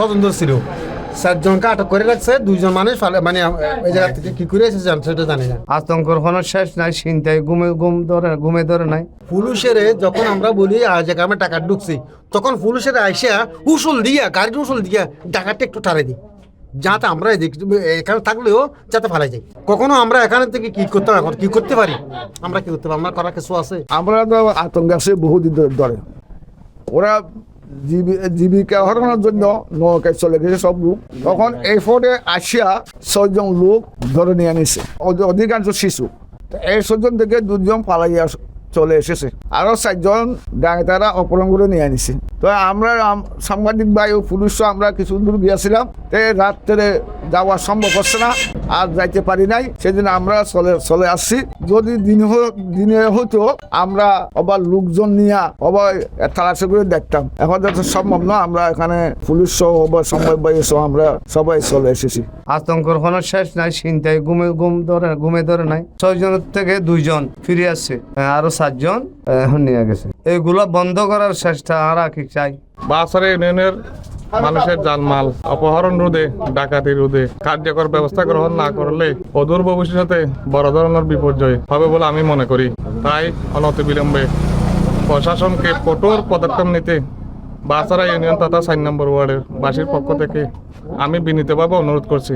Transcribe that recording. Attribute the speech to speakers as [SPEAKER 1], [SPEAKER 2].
[SPEAKER 1] স্বতন্ত্র ছিল। চারজনকে আটক করে রাখছে দুইজন মানুষ ফালে- মানে এই জায়গা থেকে কি করে এসেছে জান- সেটা জানি না।
[SPEAKER 2] আতঙ্কর কোনো শেষ নাই চিন্তায় ঘুমে ঘুম ধরে ঘুমে ধরে নাই।
[SPEAKER 1] পুলিশের যখন আমরা বলি আজ আমি টাকা ঢুকছি তখন পুলিশের আইসা উসুল দিয়া গাড়ির উসুল দিয়া টাকাটা একটু টারে দিই যাতে আমরা এদিক- এখানে থাকলেও যাতে ফালাই যাই কখনো আমরা এখানে থেকে কি করতে এখন কি করতে পারি? আমরা কি করতে পারি? আমরা করার কিছু আছে?
[SPEAKER 3] আমরা তো আতঙ্ক আছে বহুদিন ধরে ধরে। ওরা জীবিকা হরানোর জন্য নৌকায় চলে গেছে সব লোক। তখন এই ফোর্টে আসিয়া ছয়জন লোক ধরে নিয়ে নিছে। অধিকাংশ শিশু। এই ছয়জন থেকে দুজন পালাইয়া চলে এসেছে। আরও চারজন ডাক্তাররা অপহরণ করে নিয়ে আনিছে তো আমরা সাংবাদিক ও পুলিশ আমরা কিছু দূর গিয়েছিলাম। রাত্রে যাওয়া সম্ভব হচ্ছে না। আর যাইতে পারি নাই সেদিন আমরা চলে চলে আসছি। যদি দিন হ- দিনে হতো আমরা আবার লোকজন নিয়ে আবার তালাশি করে দেখতাম। এখন যাতে সম্ভব না আমরা এখানে পুলিশ সহ বা সম্ভব সহ আমরা সবাই চলে এসেছি।
[SPEAKER 2] আতঙ্কর কোনো শেষ নাই চিন্তায় ঘুমে ঘুম ধরে ঘুমে ধরে নাই। ছয়জনের থেকে দুইজন ফিরে আসছে আরও সাতজন এখন নিয়ে গেছে। এইগুলো বন্ধ করার চেষ্টা আমরা কি চাই।
[SPEAKER 4] বাসারে ইউনিয়নের মানুষের জানমাল, অপহরণ রোধে ডাকাতি রোধে কার্যকর ব্যবস্থা গ্রহণ না করলে অদূর ভবিষ্যতে বড় ধরনের বিপর্যয় হবে বলে আমি মনে করি। তাই অনতিবিলম্বে প্রশাসনকে কঠোর পদক্ষেপ নিতে বাসারা ইউনিয়ন তথা সাইন নম্বর ওয়ার্ডের বাসীর পক্ষ থেকে আমি বিনীতভাবে অনুরোধ করছি।